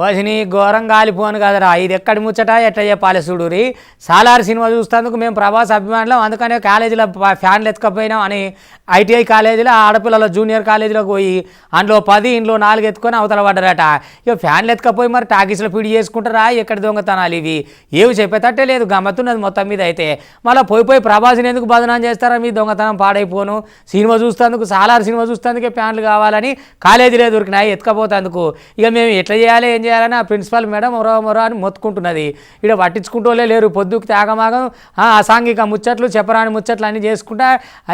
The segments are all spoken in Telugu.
వాసిని ఘోరంగా కాలిపోను కదరా. ఇది ఎక్కడి ముచ్చట? ఎట్లా చెప్పాలి చూడురి సాలార్ సినిమా చూస్తేందుకు మేము ప్రభాస్ అభిమానులం. అందుకనే కాలేజీలో ఫ్యాన్లు ఎత్తుకపోయినాం అని ఐటీఐ కాలేజీలో ఆడపిల్లల జూనియర్ కాలేజీలోకి పోయి అందులో పది ఇంట్లో నాలుగు ఎత్తుకొని అవతల పడ్డారట. ఇక ఫ్యాన్లు ఎత్తుకపోయి మరి టాకీస్లో పిడి చేసుకుంటారా? ఎక్కడ దొంగతనాలు ఇవి? ఏవి చెప్పేటట్టే లేదు. గమ్మత్తున్నది మొత్తం మీద అయితే. మళ్ళీ పోయి పోయి ప్రభాస్ని ఎందుకు బదనాం చేస్తారా? మీ దొంగతనం పాడైపోను. సినిమా చూస్తేందుకు సాలార్ సినిమా చూస్తేందుకే ఫ్యాన్లు కావాలని కాలేజీలో దొరికినాయి ఎత్తుకపోతేందుకు. ఇక మేము ఎట్లా చేయాలి? ఏం చేయాలని ఆ ప్రిన్సిపాల్ మేడం మొరో మొరో అని మొత్తుకుంటున్నది. ఇక్కడ పట్టించుకుంటూలే లేరు. పొద్దుకు తాగమాగం అసాంఘిక ముచ్చట్లు చెప్పరాని ముచ్చట్లు అన్నీ చేసుకుంటా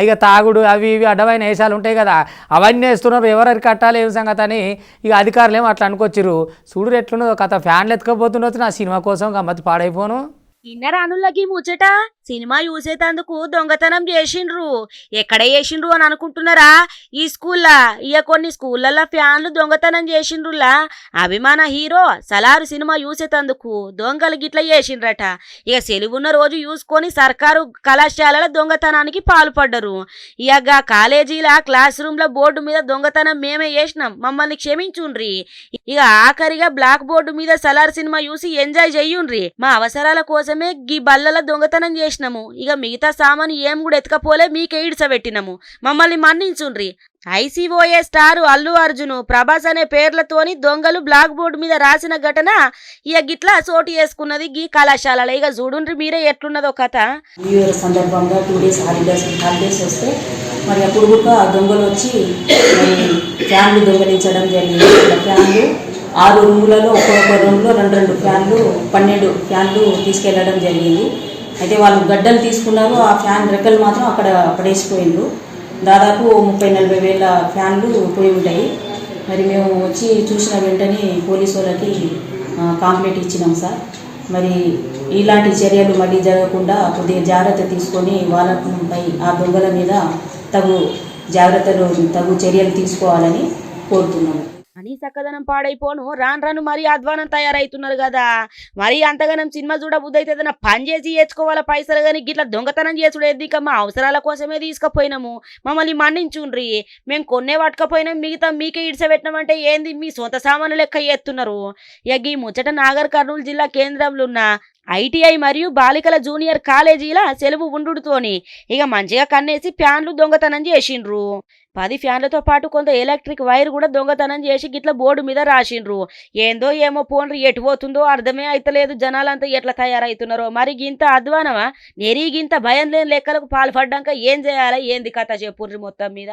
ఇక తాగుడు అవి ఇవి అడ్డమైన వేషాలు ఉంటాయి కదా. అవన్నీ వేస్తున్నారు. ఎవరెవరు కట్టాలి ఏం సంగతి అని ఇక అధికారులు ఏమో అట్లా అనుకొచ్చిరు చూడు ఎట్లున్నదో కథ ఫ్యాన్లు ఎత్తుకపోతుండొచ్చు నా సినిమా కోసం గమ్మతి పాడైపోను. ఇన్నర అనులకి ముచ్చట? సినిమా చూసేటందుకు దొంగతనం చేసిండ్రు. ఎక్కడ చేసిండ్రు అని అనుకుంటున్నారా? ఈ స్కూల్లా? ఇక కొన్ని స్కూళ్ళల్లో ఫ్యాన్లు దొంగతనం చేసిండ్రులా అభిమాన హీరో సలారు సినిమా చూసేటందుకు దొంగలు గిట్ల చేసిండ్రట. ఇక సెలవున్న రోజు చూసుకొని సర్కారు కళాశాలల దొంగతనానికి పాల్పడ్డరు. ఇక కాలేజీల క్లాస్ రూమ్ల బోర్డు మీద దొంగతనం మేమే చేసినాం. మమ్మల్ని క్షమించుండ్రి. ఇక ఆఖరిగా బ్లాక్ బోర్డు మీద సలార్ సినిమా చూసి ఎంజాయ్ చెయ్యుండ్రి మా అవసరాల కోసం కోసమే గీ బల్లల దొంగతనం చేసినాము. ఇక మిగతా సామాను ఏం కూడా ఎత్తుకపోలే మీకే ఇడ్సబెట్టినాము మమ్మల్ని మన్నించుండ్రి. ఐసీఓఏ స్టార్ అల్లు అర్జున్ ప్రభాస్ అనే పేర్లతోని దొంగలు బ్లాక్ బోర్డు మీద రాసిన ఘటన ఇక గిట్లా చోటు చేసుకున్నది గీ కళాశాలలో. ఇక చూడుండ్రి మీరే ఎట్లున్నదో కథ. సందర్భంగా టూ డేస్ హాలిడేస్ హాలిడేస్ వస్తే మరి అప్పుడు కూడా దొంగలు వచ్చి ఫ్యాన్లు దొంగలించడం జరిగింది. ఫ్యాన్లు ఆరు రూములలో ఒక్కొక్క రూమ్లో రెండు రెండు ఫ్యాన్లు పన్నెండు ఫ్యాన్లు తీసుకెళ్ళడం జరిగింది. అయితే వాళ్ళు గడ్డలు తీసుకున్నారు ఆ ఫ్యాన్ రెక్కలు మాత్రం అక్కడ పడేసిపోయిండ్రు. దాదాపు ముప్పై నలభై వేల ఫ్యాన్లు పోయి ఉంటాయి. మరి మేము వచ్చి చూసిన వెంటనే పోలీసు వాళ్ళకి కాంప్లైంట్ ఇచ్చినాం సార్. మరి ఇలాంటి చర్యలు మళ్ళీ జరగకుండా కొద్దిగా జాగ్రత్త తీసుకొని వాళ్ళపై ఆ దొంగల మీద తగు జాగ్రత్తలు తగు చర్యలు తీసుకోవాలని కోరుతున్నాము. కానీ చక్కదనం పాడైపోను. రాను రాను మరీ అధ్వానం తయారైతున్నారు కదా. మరి అంతగానం సినిమా చూడబుద్దైతే ఏదైనా పని చేసి ఏచుకోవాలా పైసలు కానీ గిట్లా దొంగతనం చేసుడేది ఏంది? ఇక మా అవసరాల కోసమే తీసుకుపోయినాము. మమ్మల్ని మన్నించుండ్రి. మేము కొన్నే పట్టుకపోయినాం. మిగతా మీకే ఇడిసబెట్టినామంటే ఏంది? మీ సొంత సామాను లెక్క ఎత్తున్నారు. ఇక ఈ ముచ్చట నాగర్ కర్నూలు జిల్లా కేంద్రంలో ఉన్న ఐటీఐ మరియు బాలికల జూనియర్ కాలేజీల సెలవు ఉండుడుతోని ఇక మంచిగా కన్నేసి ఫ్యాన్లు దొంగతనం చేసిండ్రు. పది ఫ్యాన్లతో పాటు కొంత ఎలక్ట్రిక్ వైర్ కూడా దొంగతనం చేసి గిట్ల బోర్డు మీద రాసిండ్రు. ఏందో ఏమో ఫోన్లు ఎటు పోతుందో అర్థమే అయితలేదు. జనాలంతా ఎట్లా తయారవుతున్నారో మరి గింత అధ్వానమా? నెరీ గింత భయం లేని లెక్కలకు పాల్పడ్డాక ఏం చేయాలా? ఏంది కథ చెప్పుర్రి మొత్తం మీద?